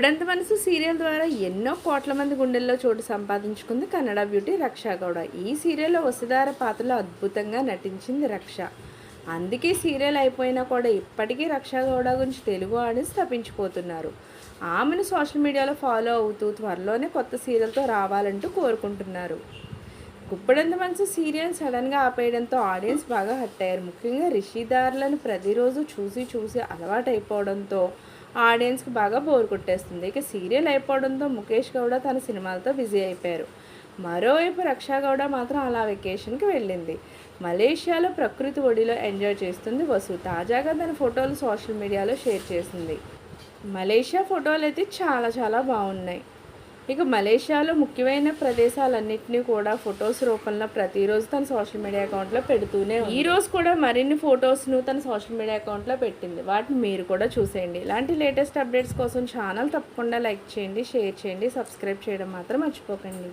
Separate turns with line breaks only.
ఇప్పుడంత మనసు సీరియల్ ద్వారా ఎన్నో కోట్ల మంది గుండెల్లో చోటు సంపాదించుకుంది కన్నడ బ్యూటీ రక్ష గౌడ. ఈ సీరియల్లో వసుధార పాత్రలో అద్భుతంగా నటించింది రక్ష. అందుకే సీరియల్ అయిపోయినా కూడా ఇప్పటికీ రక్షా గౌడ గురించి తెలుగు ఆడియన్స్ తప్పించిపోతున్నారు. ఆమెను సోషల్ మీడియాలో ఫాలో అవుతూ త్వరలోనే కొత్త సీరియల్తో రావాలంటూ కోరుకుంటున్నారు. గుప్పడంత మనసు సీరియల్ సడన్గా ఆపేయడంతో ఆడియన్స్ బాగా హట్ అయ్యారు. ముఖ్యంగా రిషిదారులను ప్రతిరోజు చూసి చూసి అలవాటైపోవడంతో ఆడియన్స్కి బాగా బోర్ కొట్టేస్తుంది. ఇక సీరియల్ అయిపోవడంతో ముఖేష్ గౌడ తన సినిమాలతో బిజీ అయిపోయారు. మరోవైపు రక్షా గౌడ మాత్రం అలా వెకేషన్కి వెళ్ళింది. మలేషియాలో ప్రకృతి ఒడిలో ఎంజాయ్ చేస్తుంది వసు. తాజాగా తన ఫోటోలు సోషల్ మీడియాలో షేర్ చేసింది. మలేషియా ఫోటోలు అయితే చాలా చాలా బాగున్నాయి. ఇక మలేషియాలో ముఖ్యమైన ప్రదేశాలన్నింటినీ కూడా ఫొటోస్ రూపంలో ప్రతిరోజు తన సోషల్ మీడియా అకౌంట్లో పెడుతూనే ఈ రోజు కూడా మరిన్ని ఫొటోస్ను తన సోషల్ మీడియా అకౌంట్లో పెట్టింది. వాటిని మీరు కూడా చూసేయండి. ఇలాంటి లేటెస్ట్ అప్డేట్స్ కోసం ఛానల్ తప్పకుండా లైక్ చేయండి షేర్ చేయండి సబ్స్క్రైబ్ చేయడం మాత్రం మర్చిపోకండి.